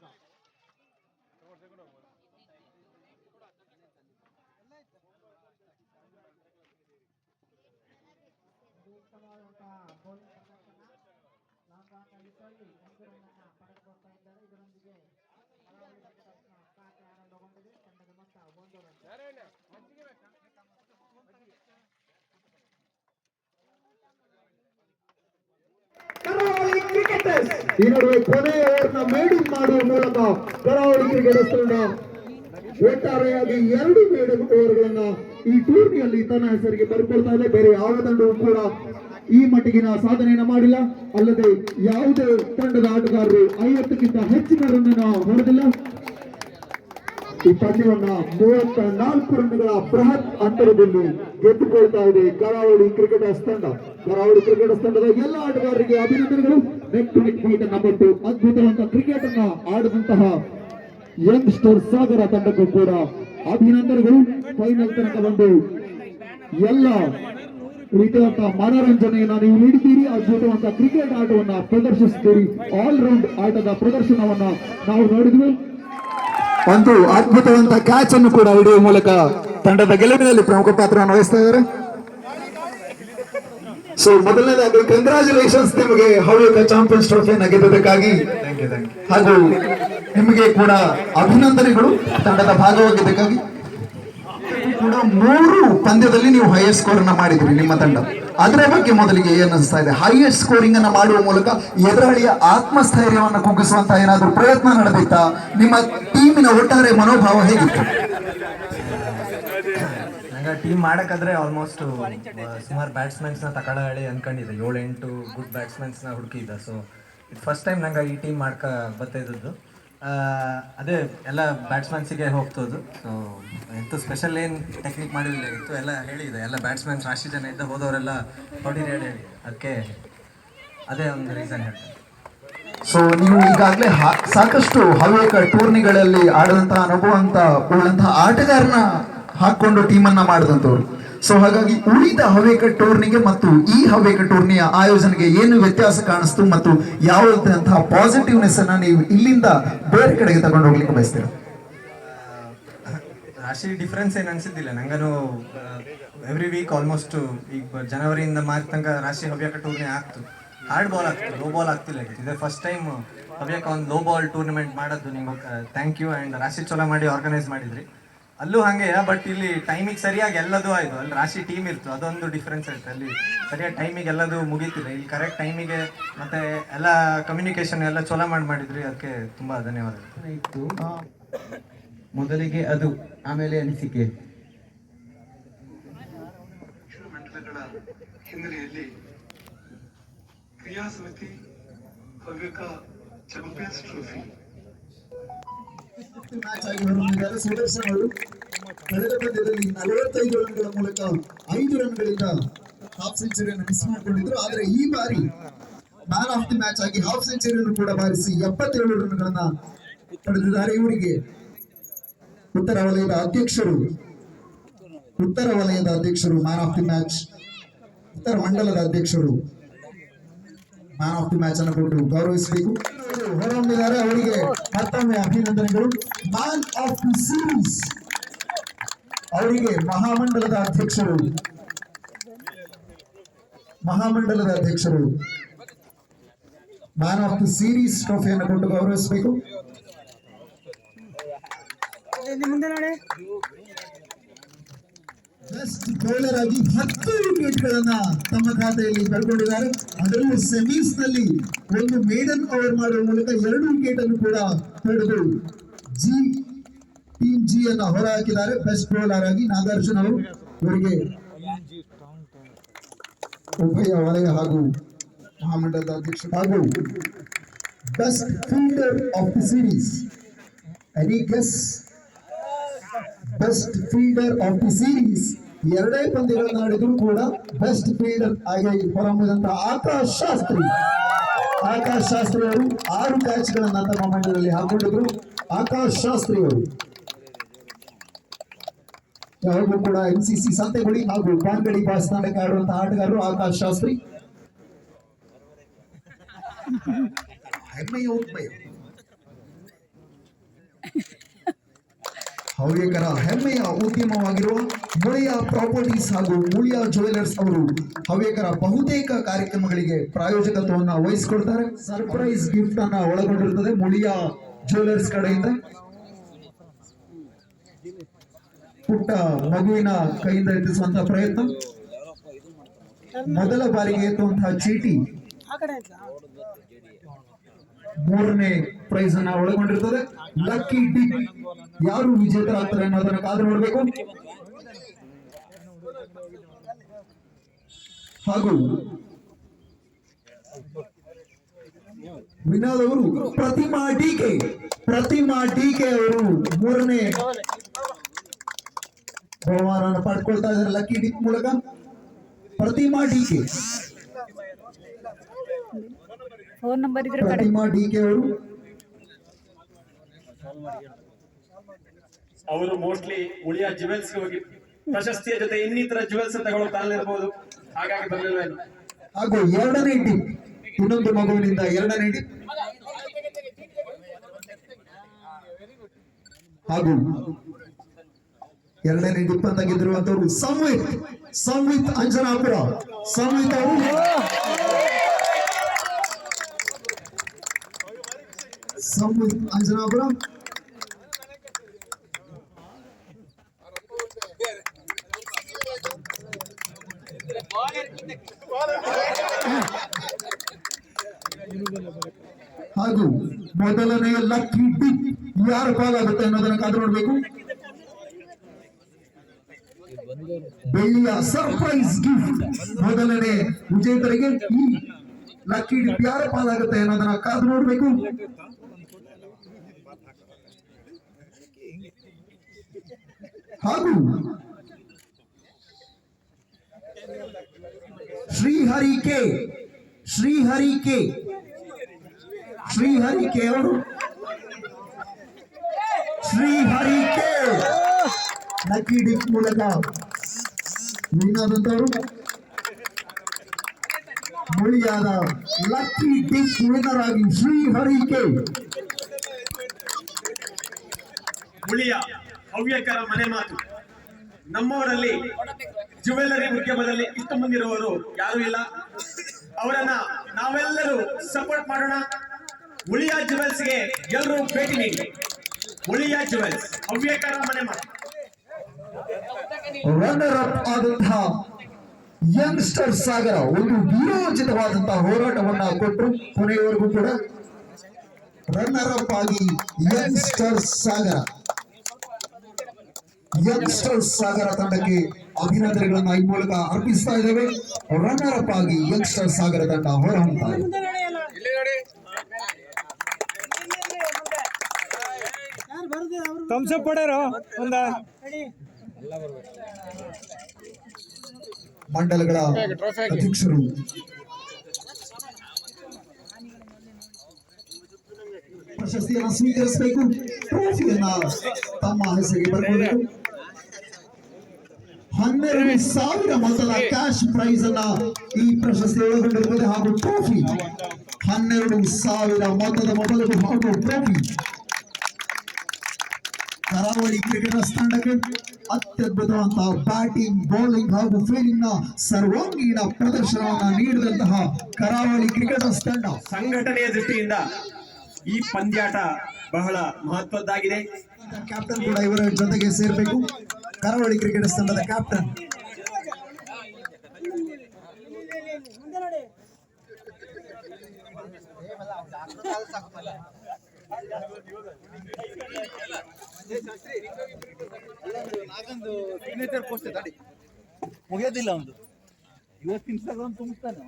Long on ಅನ್ನ ಪಡೆದುಕೊಳ್ತಾ ಇದ್ದಾರೆ ಇದರೊಂದಿಗೆ ಕರಾವಳಿ ಕ್ರಿಕೆಟರ್ಸ್ನ ಖಾತೆ ಆರಂಭಗೊಂಡಿದೆ ತಂಡದ ಮೊತ್ತ ಒಂದು ರನ್ ಈ ನಡುವೆ ಕೊನೆಯ ಓವರ್ನ ಮೇಡಿಂಗ್ ಮಾಡುವ ಮೂಲಕ ಕರಾವಳಿ ಕ್ರಿಕೆಟ್ ತಂಡ ಒಟ್ಟಾರೆಯಾಗಿ ಎರಡು ಮೇಡಮ್ ಓವರ್ಗಳನ್ನ ಈ ಟೂರ್ನಿಯಲ್ಲಿ ತನ್ನ ಹೆಸರಿಗೆ ಬರ್ಕೊಳ್ತಾ ಇದೆ. ಬೇರೆ ಯಾವ ತಂಡವೂ ಕೂಡ ಈ ಮಟ್ಟಿಗಿನ ಸಾಧನೆಯನ್ನ ಮಾಡಿಲ್ಲ. ಅಲ್ಲದೆ ಯಾವುದೇ ತಂಡದ ಆಟಗಾರರು ಐವತ್ತಕ್ಕಿಂತ ಹೆಚ್ಚಿನ ರನ್ನ ಹೊಡೆದಿಲ್ಲ. ಈ ಪಂದ್ಯವನ್ನ ಮೂವತ್ತ ನಾಲ್ಕು ರನ್ಗಳ ಬೃಹತ್ ಅಂತರದಲ್ಲಿ ಗೆದ್ದುಕೊಳ್ತಾ ಇದೆ ಕರಾವಳಿ ಕ್ರಿಕೆಟರ್ಸ್ ತಂಡ. ಕರಾವಳಿ ಕ್ರಿಕೆಟ್ ತಂಡದ ಎಲ್ಲ ಆಟಗಾರರಿಗೆ ಅಭಿನಂದನೆಗಳು. ನೆಟ್ ಟು ನೆಟ್ ಫೀಟ್ ಅನ್ನ ಕೊಟ್ಟು ಅದ್ಭುತವಂತ ಕ್ರಿಕೆಟ್ ಅನ್ನ ಆಡಿದಂತಹ ಯಂಗ್ಸ್ಟರ್ ಸಾಗರ ತಂಡಕ್ಕೂ ಕೂಡ ಅಭಿನಂದನೆಗಳು. ಫೈನಲ್ ತನಕ ಬಂದು ಎಲ್ಲ ರೀತಿಯಂತಹ ಮನೋರಂಜನೆಯನ್ನ ನೀವು ನೀಡಿದ್ದೀರಿ. ಅದ್ಭುತವಂತ ಕ್ರಿಕೆಟ್ ಆಟವನ್ನ ಪ್ರದರ್ಶಿಸಿದ್ದೀರಿ ಆಲ್ ರೌಂಡ್ ಆಟದ ಪ್ರದರ್ಶನವನ್ನ ನಾವು ನೋಡಿದ್ವಿ. ಒಂದು ಅದ್ಭುತವಂತ ಕ್ಯಾಚ್ ಅನ್ನು ಕೂಡ ಹಿಡಿಯುವ ಮೂಲಕ ತಂಡದ ಗೆಲುವಿನಲ್ಲಿ ಪ್ರಮುಖ ಪಾತ್ರವನ್ನು ವಹಿಸ್ತಾ ಇದ್ದಾರೆ. ಸೊ ಮೊದಲನೇದಾಗಿ ಕಂಗ್ರಾಚುಲೇಷನ್ಸ್ ನಿಮಗೆ ಹವ್ಯಕ ಚಾಂಪಿಯನ್ಸ್ ಟ್ರೋಫಿಯನ್ನ ಗೆದ್ದದಕ್ಕಾಗಿ ಹಾಗೂ ನಿಮಗೆ ಕೂಡ ಅಭಿನಂದನೆಗಳು ತಂಡದ ಭಾಗವಾಗಿದ್ದಕ್ಕಾಗಿ. ಕೂಡ ಮೂರು ಪಂದ್ಯದಲ್ಲಿ ನೀವು ಹೈಯೆಸ್ಟ್ ಸ್ಕೋರ್ ಅನ್ನ ಮಾಡಿದ್ರಿ ನಿಮ್ಮ ತಂಡ. ಅದರ ಬಗ್ಗೆ ಮೊದಲಿಗೆ ಏನು ಅನಿಸ್ತಾ ಇದೆ? ಹೈಯೆಸ್ಟ್ ಸ್ಕೋರಿಂಗ್ ಅನ್ನ ಮಾಡುವ ಮೂಲಕ ಎದುರಾಳಿಯ ಆತ್ಮಸ್ಥೈರ್ಯವನ್ನು ಕುಗ್ಗಿಸುವಂತ ಏನಾದರೂ ಪ್ರಯತ್ನ ನಡೆದಿತ್ತಾ? ನಿಮ್ಮ ಟೀಮಿನ ಒಟ್ಟಾರೆ ಮನೋಭಾವ ಹೇಗಿತ್ತು? ಟೀಮ್ ಮಾಡಕ್ಕಾದ್ರೆ ಆಲ್ಮೋಸ್ಟ್ ಸುಮಾರು ಬ್ಯಾಟ್ಸ್ಮನ್ಸ್ನ ತಗೊಳ್ಳ ಹೇಳಿ ಅನ್ಕೊಂಡಿದ್ದೆ ಏಳು ಎಂಟು ಗುಡ್ ಬ್ಯಾಟ್ಸ್ಮನ್ಸ್ನ ಹುಡುಕಿದ್ದೆ ಸೊ ಇದು ಫಸ್ಟ್ ಟೈಮ್ ನಂಗೆ ಈ ಟೀಮ್ ಮಾಡ್ಕ ಬರ್ತಾಯಿದ್ದದ್ದು ಅದೇ ಎಲ್ಲ ಬ್ಯಾಟ್ಸ್ಮನ್ಸಿಗೆ ಹೋಗ್ತದ್ದು. ಸೊ ಎಂತ ಸ್ಪೆಷಲ್ ಏನು ಟೆಕ್ನಿಕ್ ಮಾಡಿರಲಿಲ್ಲ ಎಲ್ಲ ಹೇಳಿದೆ. ಎಲ್ಲ ಬ್ಯಾಟ್ಸ್ಮನ್ಸ್ ರಾಶಿ ಜನ ಇದ್ದ ಹೋದವರೆಲ್ಲ ಹೊಡಿರಿ ಹೇಳಿ ಹೇಳಿ. ಅದಕ್ಕೆ ಅದೇ ಒಂದು ರೀಸನ್ ಹೇಳ್ತಾರೆ ಸೊ ನೀವು ಈಗಾಗಲೇ ಸಾಕಷ್ಟು ಹವ್ಯಕ ಟೂರ್ನಿಗಳಲ್ಲಿ ಆಡದಂತಹ ಅನುಭವ ಅಂತ ಉಳ್ಳಂತಹ ಆಟಗಾರನ ಹಾಕೊಂಡು ಟೀಮನ್ನ ಮಾಡಿದಂಥವ್ರು. ಸೊ ಹಾಗಾಗಿ ಉಳಿದ ಹವೇಕ ಟೂರ್ನಿಗೆ ಮತ್ತು ಈ ಹವೇಕ ಟೂರ್ನಿಯ ಆಯೋಜನೆಗೆ ಏನು ವ್ಯತ್ಯಾಸ ಕಾಣಿಸ್ತು ಮತ್ತು ಯಾವುದಂತಹ ಪಾಸಿಟಿವ್ನೆಸ್ ಅನ್ನ ನೀವು ಇಲ್ಲಿಂದ ಬೇರೆ ಕಡೆಗೆ ತಗೊಂಡು ಹೋಗ್ಲಿಕ್ಕೆ ಬಯಸ್ತೀರಾ? ರಾಶಿ ಡಿಫ್ರೆನ್ಸ್ ಏನು ಅನ್ಸಿದ್ದಿಲ್ಲ. ನಂಗನು ಎವ್ರಿ ವೀಕ್ ಆಲ್ಮೋಸ್ಟ್ ಈಗ ಜನವರಿಯಿಂದ ಮಾರ್ಚ್ ತನಕ ರಾಶಿ ಹವ್ಯಕ ಟೂರ್ನಿ ಆಗ್ತು. ಹಾರ್ಡ್ ಬಾಲ್ ಆಗ್ತು ಲೋ ಬಾಲ್ ಆಗ್ತಿಲ್ಲ ಇದೆ. ಫಸ್ಟ್ ಟೈಮ್ ಹವ್ಯಕ ಒಂದು ಲೋ ಬಾಲ್ ಟೂರ್ನಮೆಂಟ್ ಮಾಡೋದು ನಿಮ್ಗೆ ಥ್ಯಾಂಕ್ ಯು ಆ್ಯಂಡ್ ರಾಶಿ ಚೊಲೋ ಮಾಡಿ ಆರ್ಗನೈಸ್ ಮಾಡಿದ್ರಿ. ಅಲ್ಲೂ ಹಾಗೆ ಬಟ್ ಇಲ್ಲಿ ಟೈಮಿಗೆ ಸರಿಯಾಗಿ ಎಲ್ಲದೂ ಆಯ್ತು. ಅಲ್ಲಿ ರಾಶಿ ಟೀಮ್ ಇತ್ತು ಅದೊಂದು ಡಿಫ್ರೆನ್ಸ್ ಇತ್ತು ಅಲ್ಲಿ ಸರಿಯಾಗಿ ಟೈಮಿಗೆ ಎಲ್ಲದೂ ಮುಗೀತಿಲ್ಲ. ಇಲ್ಲಿ ಕರೆಕ್ಟ್ ಟೈಮಿಗೆ ಮತ್ತೆ ಎಲ್ಲ ಕಮ್ಯುನಿಕೇಶನ್ ಎಲ್ಲ ಚೊಲೋ ಮಾಡಿ ಮಾಡಿದ್ರಿ ಅದಕ್ಕೆ ತುಂಬಾ ಧನ್ಯವಾದ ಇತ್ತು ಮೊದಲಿಗೆ ಅದು ಆಮೇಲೆ ಅನಿಸಿಕೆ. ಮಂಡಲಗಳ ಹಿನ್ನೆಲೆಯಲ್ಲಿ ಕ್ರಿಯಾ ಸಮಿತಿ ಹವ್ಯಕ ಚಾಂಪಿಯನ್ಸ್ ಟ್ರೋಫಿ ಮ್ಯಾಚ್ ಅವರು ಕಳೆದ ಪಂದ್ಯದಲ್ಲಿ ನಲವತ್ತೈದು ರನ್ಗಳ ಮೂಲಕ ಐದು ರನ್ಗಳಿಂದ ಹಾಫ್ ಸೆಂಚುರಿಯನ್ನು ಮಿಸ್ ಮಾಡಿಕೊಂಡಿದ್ರು ಆದರೆ ಈ ಬಾರಿ ಮ್ಯಾನ್ ಆಫ್ ದಿ ಮ್ಯಾಚ್ ಆಗಿ ಹಾಫ್ ಸೆಂಚುರಿಯನ್ನು ಕೂಡ ಬಾರಿಸಿ ಎಪ್ಪತ್ತೇಳು ರನ್ಗಳನ್ನ ಪಡೆದಿದ್ದಾರೆ ಇವರಿಗೆ ಉತ್ತರ ವಲಯದ ಅಧ್ಯಕ್ಷರು ಉತ್ತರ ವಲಯದ ಅಧ್ಯಕ್ಷರು ಮ್ಯಾನ್ ಆಫ್ ದಿ ಮ್ಯಾಚ್ ಉತ್ತರ ಮಂಡಲದ ಅಧ್ಯಕ್ಷರು ಮ್ಯಾನ್ ಆಫ್ ದಿ ಮ್ಯಾಚ್ ಅನ್ನು ಕೊಟ್ಟು ಗೌರವಿಸಬೇಕು. ಹೊರಹೊಮ್ಮಿದ್ದಾರೆ ಅವರಿಗೆ. ಮತ್ತೊಮ್ಮೆ ಅಭಿನಂದನೆಗಳು. ಮ್ಯಾನ್ ಆಫ್ ದಿ ಸೀರೀಸ್ ಅವರಿಗೆ ಮಹಾಮಂಡಲದ ಅಧ್ಯಕ್ಷರು. ಮಹಾಮಂಡಲದ ಅಧ್ಯಕ್ಷರು. ಮ್ಯಾನ್ ಆಫ್ ದಿ ಸೀರೀಸ್ ಟ್ರೋಫಿಯನ್ನು ಕೊಟ್ಟು ಗೌರವಿಸಬೇಕು. ಆಗಿ ಹತ್ತು ವಿಕೆಟ್ಗಳನ್ನು ತಮ್ಮ ಖಾತೆಯಲ್ಲಿ ಪಡ್ಕೊಂಡಿದ್ದಾರೆ. ಅದರಲ್ಲೂ ಸೆಮೀಸ್ನಲ್ಲಿ ಒಂದು ಮೇಡನ್ ಕವರ್ ಮಾಡುವ ಮೂಲಕ ಎರಡು ವಿಕೆಟ್ ಅನ್ನು ಕೂಡ ಪಡೆದು ಜಿ ಟೀಮ್ ಜಿ ಅನ್ನ ಹೊರಹಾಕಿದ್ದಾರೆ. ಬೆಸ್ಟ್ ಬೌಲರ್ ಆಗಿ ನಾಗಾರ್ಜುನ್ ಅವರು ಇವರಿಗೆ ಉಭಯ ವಲಯ ಹಾಗೂ ಮಹಾಮಂಡಲದ ಅಧ್ಯಕ್ಷ ಹಾಗೂ best fielder of the series any guess best fielder of the series ಎರಡೇ ಪಂದ್ಯಗಳನ್ನು ಆಡಿದ್ರು ಕೂಡ ಬೆಸ್ಟ್ ಫೀಲ್ಡರ್ ಆಗಿ ಹೊರಹೊಮ್ಮಿದಂತಹ ಆಕಾಶ್ ಶಾಸ್ತ್ರಿ. ಆಕಾಶ್ ಶಾಸ್ತ್ರಿ ಅವರು ಆರು ಕ್ಯಾಚ್ ಗಳನ್ನ ತಮ್ಮ ಮಂಡಲದಲ್ಲಿ ಹಾಕೊಂಡಿದ್ರು. ಆಕಾಶ್ ಶಾಸ್ತ್ರಿ ಅವರು ಯಾವಾಗಲೂ ಕೂಡ ಎನ್ ಸಿ ಸಿ ಸಂತೆಗುಳಿ ಹಾಗೂ ಕಾಂಗಡಿ ಬಾಸ್ ತಂಡಕ್ಕೆ ಆಡುವಂತಹ ಆಟಗಾರರು ಆಕಾಶ್ ಶಾಸ್ತ್ರಿ. ಹೆಮ್ಮೆಯ ಉತ್ಮಯ ಹವ್ಯಕರ, ಹೆಮ್ಮೆಯ, ಉದ್ಯಮವಾಗಿರುವ ಮುಳಿಯ ಪ್ರಾಪರ್ಟೀಸ್ ಹಾಗೂ ಮುಳಿಯ ಜ್ಯುವೆಲರ್ಸ್ ಅವರು ಹವ್ಯಕರ ಬಹುತೇಕ ಕಾರ್ಯಕ್ರಮಗಳಿಗೆ ಪ್ರಾಯೋಜಕತ್ವವನ್ನು ವಹಿಸಿಕೊಡ್ತಾರೆ. ಸರ್ಪ್ರೈಸ್ ಗಿಫ್ಟ್ ಅನ್ನ ಒಳಗೊಂಡಿರುತ್ತದೆ ಮುಳಿಯ ಜ್ಯುವೆಲರ್ಸ್ ಕಡೆಯಿಂದ. ಪುಟ್ಟ ಮಗುವಿನ ಕೈಯಿಂದ ಎತ್ತಿಸುವಂತಹ ಪ್ರಯತ್ನ. ಮೊದಲ ಬಾರಿಗೆ ಎತ್ತುವಂತಹ ಚೀಟಿ. ಮೂರನೇ ಪ್ರೈಸ್ ಅನ್ನ ಒಳಗೊಂಡಿರ್ತದೆ. ಲಕ್ಕಿ ಡಿಪ್ ಯಾರು ವಿಜೇತರಾಗ್ತಾರೆ ಅನ್ನೋದನ್ನ ಕಾದು ನೋಡಬೇಕು. ಹಾಗೂ ವಿನೋದ್ ಅವರು ಪ್ರತಿಮಾ ಡಿಕೆ ಪ್ರತಿಮಾ ಡಿಕೆ ಅವರು ಮೂರನೇ ಬಹುಮಾನ ಪಡ್ಕೊಳ್ತಾ ಇದ್ದಾರೆ ಲಕ್ಕಿ ಡಿಪ್ ಮೂಲಕ. ಪ್ರತಿಮಾ ಡಿಕೆ ಫೋನ್ ನಂಬರ್ ಇದ್ರೆ ಪ್ರತಿಮಾ ಡಿ ಕೆ ಅವರು? ಅವರು ಮೋಸ್ಟ್ಲಿ ಉಳಿಯ ಜುವೆಲ್ಸ್ ಹೋಗಿ ಪ್ರಶಸ್ತಿಯ ಜೊತೆ ಇನ್ನಿತರ ಜುವೆಲ್ಸ್ ತಗೊಳ್ಳೋ ಇರಬಹುದು ಹಾಗಾಗಿ ಬರ್ಲಿಲ್ವೇನು ಹಾಗೂ ಎರಡನೇ ಇಡಿ. ಇನ್ನೊಂದು ಮಗುವಿನಿಂದ ಎರಡನೇ ಇಡಿ. ಹಾಗೂ ಎರಡನೇ ಡಿಪ್ ಅಂತ ಗೆದ್ದಿರುವಂತವರು ಸಂವಿತ್ ಸಂವಿತ್ ಅಂಜನಾಪುರ. ಸಂವಿತ್ ಅವರು ಸಂವಿತ್ ಅಂಜನಾಪುರ ಹಾಗೂ ಮೊದಲನೆಯ ಲಕ್ಕಿ ಡಿಪ್ ಯಾರ ಪಾಲಾಗುತ್ತೆ ಅನ್ನೋದನ್ನ ಕಾದು ನೋಡ್ಬೇಕು ಬೆಳ್ಳಿಯ ಸರ್ಪ್ರೈಸ್ ಗಿಫ್ಟ್ ಮೊದಲನೇ ವಿಜೇತರಿಗೆ ಈ ಲಕ್ಕಿ ಡಿಪ್ ಯಾರ ಪಾಲಾಗುತ್ತೆ ಅನ್ನೋದನ್ನ ಕಾದು ನೋಡ್ಬೇಕು ಹಾಗೂ Srihari K Srihari K Srihari K ಅವರು ಶ್ರೀಹರಿ ಕೆ ಲಕ್ಕಿ ಡಿಪ್ ಮೂಲಕ ವಿನಾದಂತವರು ಮುಳಿಯಾದ ಲಕ್ಕಿ ಡಿಪ್ ವಿನ್ನರ್ ಆಗಿ ಶ್ರೀಹರಿ ಕೆ ಉಳಿಯ ಹವ್ಯಕರ ಮನೆ ಮಾತು. ನಮ್ಮವರಲ್ಲಿ ಜುವೆಲ್ಲರಿ ಉದ್ಯಮದಲ್ಲಿ ಇಷ್ಟು ಮುಂದಿರುವವರು ಯಾರು ಇಲ್ಲ. ಅವರನ್ನ ನಾವೆಲ್ಲರೂ ಸಪೋರ್ಟ್ ಮಾಡೋಣ. ಹುಳಿಯ ಜುವೆಲ್ಸ್ಗೆ ಎಲ್ಲರೂ ಭೇಟಿ ನೀಡಿ. ಹುಳಿಯ ಜುವೆಲ್ಸ್ ಹವ್ಯಕರ ಮನೆ ಮಾತು. ರನ್ನರ್ ಅಪ್ ಆದಂತಹ ಯಂಗ್ಸ್ಟರ್ ಸಾಗರ, ಒಂದು ವೀರೋಚಿತವಾದಂತಹ ಹೋರಾಟವನ್ನ ಕೊಟ್ಟರು ಕೊನೆಯವರೆಗೂ ಕೂಡ. ರನ್ನರ್ ಅಪ್ ಆಗಿ ಯಂಗ್ಸ್ಟರ್ ಸಾಗರ. ಯಂಗ್ಸ್ಟರ್ ಸಾಗರ ತಂಡಕ್ಕೆ ಅಭಿನಂದನೆಗಳನ್ನ ಈ ಮೂಲಕ ಅರ್ಪಿಸ್ತಾ ಇದ್ದೇವೆ. ರನ್ನರ್ ಅಪ್ ಆಗಿ ಯಂಗ್ಸ್ಟರ್ ಸಾಗರ ತಂಡ ಹೊರಹೊಮ್ತಾ ಇದೆ. ಮಂಡಲಗಳ ಅಧ್ಯಕ್ಷರು ಪ್ರಶಸ್ತಿಯನ್ನು ಸ್ವೀಕರಿಸಬೇಕು ಟ್ರೋಫಿಯನ್ನ ತಮ್ಮ ಹೆಸರಿಗೆ ಬರಬೇಕು ಹನ್ನೆರಡು ಸಾವಿರ ಮೊತ್ತದ ಕ್ಯಾಶ್ ಪ್ರೈಸ್ ಅನ್ನ ಈ ಪ್ರಶಸ್ತಿ ಒಳಗೊಂಡಿರುತ್ತದೆ ಹಾಗೂ ಟ್ರೋಫಿ ಹನ್ನೆರಡು ಸಾವಿರ ಮೊತ್ತದ ಮೊದಲು ಹಾಗೂ ಟ್ರೋಫಿ ಕರಾವಳಿ ಕ್ರಿಕೆಟರ್ಸ್ ತಂಡಕ್ಕೆ ಅತ್ಯದ್ಭುತವಂತಹ ಬ್ಯಾಟಿಂಗ್ ಬೌಲಿಂಗ್ ಹಾಗೂ ಫೀಲ್ಡಿಂಗ್ನ ಸರ್ವಾಂಗೀಣ ಪ್ರದರ್ಶನವನ್ನು ನೀಡಿದಂತಹ ಕರಾವಳಿ ಕ್ರಿಕೆಟರ್ಸ್ ತಂಡ. ಸಂಘಟನೆಯ ದೃಷ್ಟಿಯಿಂದ ಈ ಪಂದ್ಯಾಟ ಬಹಳ ಮಹತ್ವದ್ದಾಗಿದೆ. ಕ್ಯಾಪ್ಟನ್ ಕೂಡ ಇವರ ಜೊತೆಗೆ ಸೇರ್ಬೇಕು. ಕರಾವಳಿ ಕ್ರಿಕೆಟ್ ತಂಡದ ಕ್ಯಾಪ್ಟನ್. ಸಿಗ್ನೇಚರ್ ಪೋಸ್ಟ್ ತಡಿ ಮುಗಿಯೋದಿಲ್ಲ ಒಂದು. ಇವತ್ತು ಇನ್ಸ್ಟಾಗ್ರಾಮ್ ತುಂಬಿಸ್ತಾನೆ